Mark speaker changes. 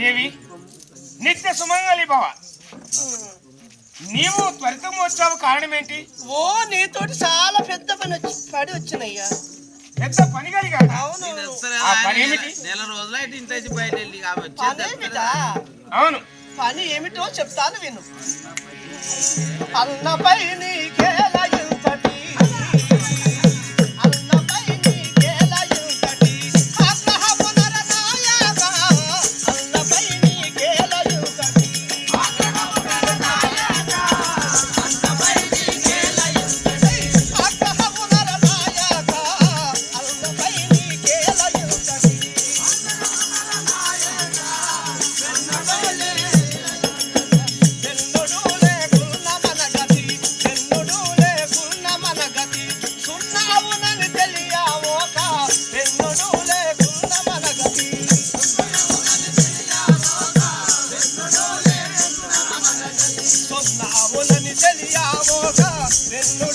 Speaker 1: దేవి నిత్య సుమంగళి భవ. నీవు త్వరితం వచ్చావు కారణం ఏంటి
Speaker 2: ఓ నీతోటి చాలా పెద్ద పని వచ్చి పడి వచ్చినయ్యా.
Speaker 1: పెద్ద పని కలిగాడా
Speaker 2: అవును.
Speaker 1: ఆ పని ఏమిటి?
Speaker 3: నెల- నెల రోజులైతే ఇంత బయట వెళ్ళి కాబట్టి
Speaker 2: పని ఏమిటా
Speaker 1: అవును.
Speaker 2: పని ఏమిటో చెప్తాను విను. అన్నపై నీకేలా రాములని తెలియావోగా? నిన్ను